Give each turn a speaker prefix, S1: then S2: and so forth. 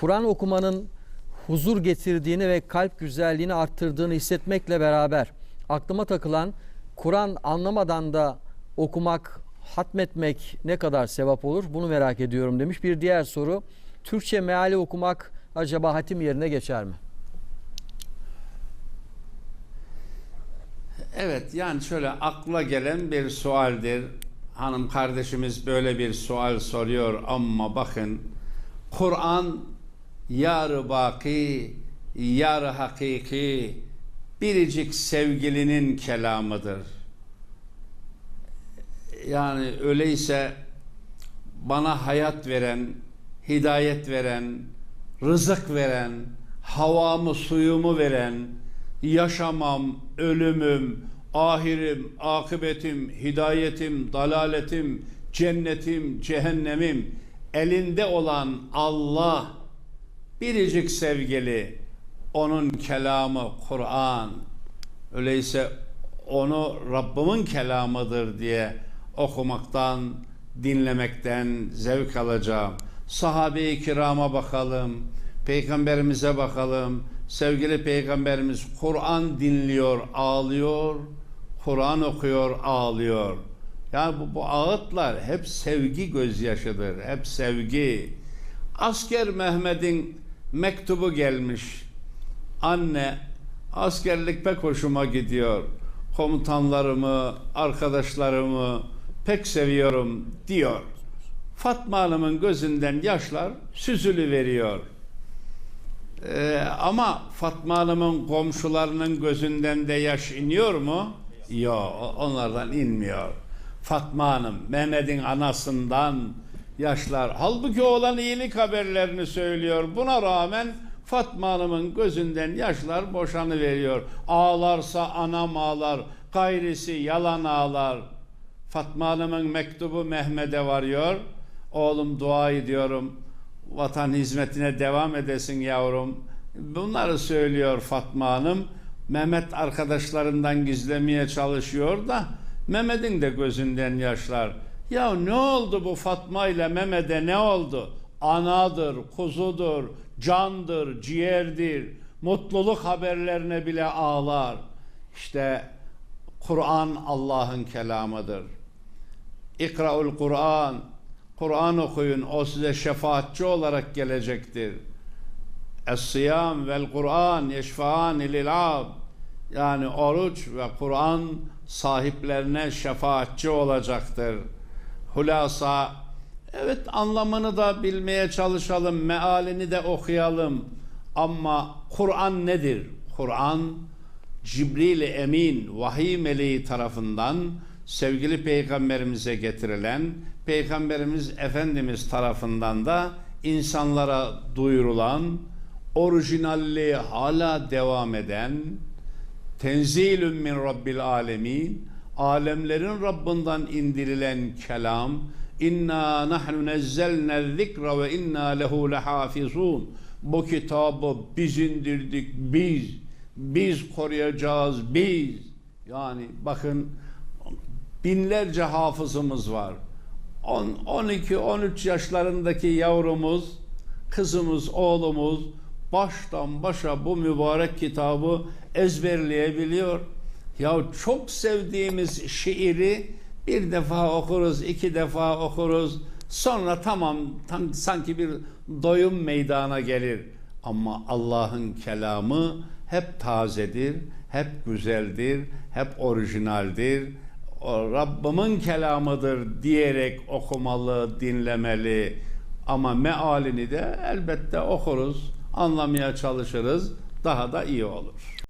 S1: Kur'an okumanın huzur getirdiğini ve kalp güzelliğini arttırdığını hissetmekle beraber aklıma takılan Kur'an anlamadan da okumak, hatmetmek ne kadar sevap olur bunu merak ediyorum demiş. Bir diğer soru Türkçe meali okumak acaba hatim yerine geçer mi?
S2: Evet yani şöyle akla gelen bir sualdir. Hanım kardeşimiz böyle bir sual soruyor ama bakın Kur'an yarı baki, yarı hakiki biricik sevgilinin kelamıdır. Yani öyleyse bana hayat veren, hidayet veren, rızık veren, havamı suyumu veren, yaşamam, ölümüm, ahirim, akıbetim, hidayetim, dalaletim, cennetim, cehennemim elinde olan Allah biricik sevgili onun kelamı Kur'an öyleyse onu Rabbimin kelamıdır diye okumaktan dinlemekten zevk alacağım. Sahabe-i kirama bakalım, peygamberimize bakalım. Sevgili peygamberimiz Kur'an dinliyor, ağlıyor, Kur'an okuyor, ağlıyor. Yani bu, bu ağıtlar hep sevgi gözyaşıdır, hep sevgi. Asker Mehmet'in mektubu gelmiş. Anne, askerlik pek hoşuma gidiyor. Komutanlarımı, arkadaşlarımı pek seviyorum diyor. Fatma Hanım'ın gözünden yaşlar süzülü veriyor. Ee, ama Fatma Hanım'ın komşularının gözünden de yaş iniyor mu? Yok, onlardan inmiyor. Fatma Hanım, Mehmet'in anasından yaşlar. Halbuki oğlan iyilik haberlerini söylüyor. Buna rağmen Fatma Hanım'ın gözünden yaşlar boşanı veriyor. Ağlarsa anam ağlar, gayrisi yalan ağlar. Fatma Hanım'ın mektubu Mehmet'e varıyor. Oğlum dua ediyorum. Vatan hizmetine devam edesin yavrum. Bunları söylüyor Fatma Hanım. Mehmet arkadaşlarından gizlemeye çalışıyor da Mehmet'in de gözünden yaşlar. Ya ne oldu bu Fatma ile Mehmet'e ne oldu? Anadır, kuzudur, candır, ciğerdir. Mutluluk haberlerine bile ağlar. İşte Kur'an Allah'ın kelamıdır. İkraul Kur'an. Kur'an okuyun. O size şefaatçi olarak gelecektir. Es-siyam vel Kur'an yeşfaan lil ab. Yani oruç ve Kur'an sahiplerine şefaatçi olacaktır. Hulasa evet anlamını da bilmeye çalışalım, mealini de okuyalım. Ama Kur'an nedir? Kur'an Cibril Emin vahiy meleği tarafından sevgili peygamberimize getirilen peygamberimiz efendimiz tarafından da insanlara duyurulan orijinalliği hala devam eden tenzilün min rabbil alemin alemlerin Rabbinden indirilen kelam inna nahnu nezzelne zikra ve inna lehu lehafizun. Bu kitabı biz indirdik biz biz koruyacağız biz. Yani bakın binlerce hafızımız var. 10, 12 13 yaşlarındaki yavrumuz kızımız oğlumuz baştan başa bu mübarek kitabı ezberleyebiliyor. Ya çok sevdiğimiz şiiri bir defa okuruz, iki defa okuruz. Sonra tamam tam, sanki bir doyum meydana gelir. Ama Allah'ın kelamı hep tazedir, hep güzeldir, hep orijinaldir. O Rabbimin kelamıdır diyerek okumalı, dinlemeli. Ama mealini de elbette okuruz, anlamaya çalışırız. Daha da iyi olur.